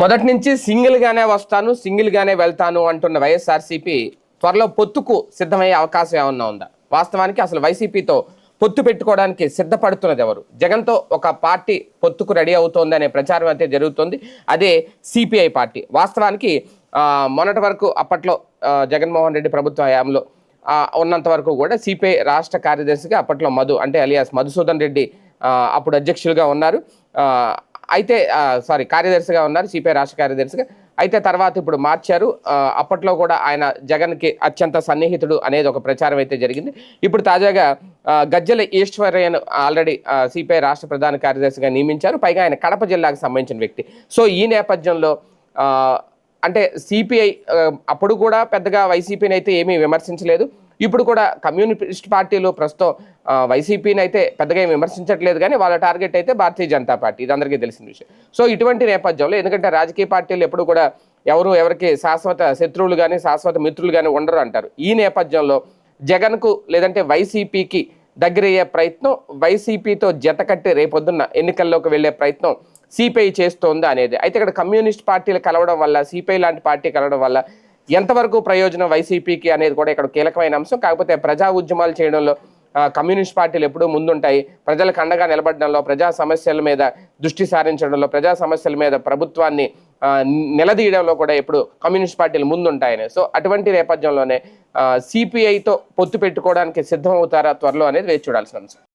మొదటి నుంచి సింగిల్గానే వస్తాను సింగిల్గానే వెళ్తాను అంటున్న వైఎస్ఆర్సీపీ త్వరలో పొత్తుకు సిద్ధమయ్యే అవకాశం ఏమన్నా ఉందా? వాస్తవానికి అసలు వైసీపీతో పొత్తు పెట్టుకోవడానికి సిద్ధపడుతున్నది ఎవరు? జగన్తో ఒక పార్టీ పొత్తుకు రెడీ అవుతోంది అనే ప్రచారం అయితే జరుగుతుంది. అదే సిపిఐ పార్టీ. వాస్తవానికి మొన్నటి వరకు అప్పట్లో జగన్మోహన్ రెడ్డి ప్రభుత్వ హయాంలో ఉన్నంత వరకు కూడా సిపిఐ రాష్ట్ర కార్యదర్శిగా అప్పట్లో మధు అంటే అలియాస్ మధుసూదన్ రెడ్డి అప్పుడు అధ్యక్షులుగా ఉన్నారు. అయితే సారీ కార్యదర్శిగా ఉన్నారు సిపిఐ రాష్ట్ర కార్యదర్శిగా. అయితే తర్వాత ఇప్పుడు మార్చారు. అప్పట్లో కూడా ఆయన జగన్కి అత్యంత సన్నిహితుడు అనేది ఒక ప్రచారం అయితే జరిగింది. ఇప్పుడు తాజాగా గజ్జల ఈశ్వరయ్యను ఆల్రెడీ సిపిఐ రాష్ట్ర ప్రధాన కార్యదర్శిగా నియమించారు. పైగా ఆయన కడప జిల్లాకు సంబంధించిన వ్యక్తి. సో ఈ నేపథ్యంలో అంటే సిపిఐ అప్పుడు కూడా పెద్దగా వైసీపీని అయితే ఏమీ విమర్శించలేదు. ఇప్పుడు కూడా కమ్యూనిస్ట్ పార్టీలు ప్రస్తుతం వైసీపీని అయితే పెద్దగా ఏమి విమర్శించట్లేదు కానీ వాళ్ళ టార్గెట్ అయితే భారతీయ జనతా పార్టీ. ఇది అందరికీ తెలిసిన విషయం. సో ఇటువంటి నేపథ్యంలో ఎందుకంటే రాజకీయ పార్టీలు ఎప్పుడు కూడా ఎవరు ఎవరికి శాశ్వత శత్రువులు కానీ శాశ్వత మిత్రులు కానీ ఉండరు అంటారు. ఈ నేపథ్యంలో జగన్కు లేదంటే వైసీపీకి దగ్గరయ్యే ప్రయత్నం వైసీపీతో జత కట్టి రేపొద్దున్న ఎన్నికల్లోకి వెళ్ళే ప్రయత్నం సిపిఐ చేస్తోందా అనేది. అయితే ఇక్కడ కమ్యూనిస్ట్ పార్టీలు కలవడం వల్ల సిపిఐ లాంటి పార్టీ కలవడం వల్ల ఎంతవరకు ప్రయోజనం వైసీపీకి అనేది కూడా ఇక్కడ కీలకమైన అంశం. కాకపోతే ప్రజా ఉద్యమాలు చేయడంలో కమ్యూనిస్ట్ పార్టీలు ఎప్పుడూ ముందుంటాయి. ప్రజలకు అండగా నిలబడడంలో ప్రజా సమస్యల మీద దృష్టి సారించడంలో ప్రజా సమస్యల మీద ప్రభుత్వాన్ని నిలదీయడంలో కూడా ఎప్పుడు కమ్యూనిస్ట్ పార్టీలు ముందుంటాయని. సో అటువంటి నేపథ్యంలోనే సిపిఐతో పొత్తు పెట్టుకోవడానికి సిద్ధమవుతారా త్వరలో అనేది వేచి చూడాల్సిన అంశం.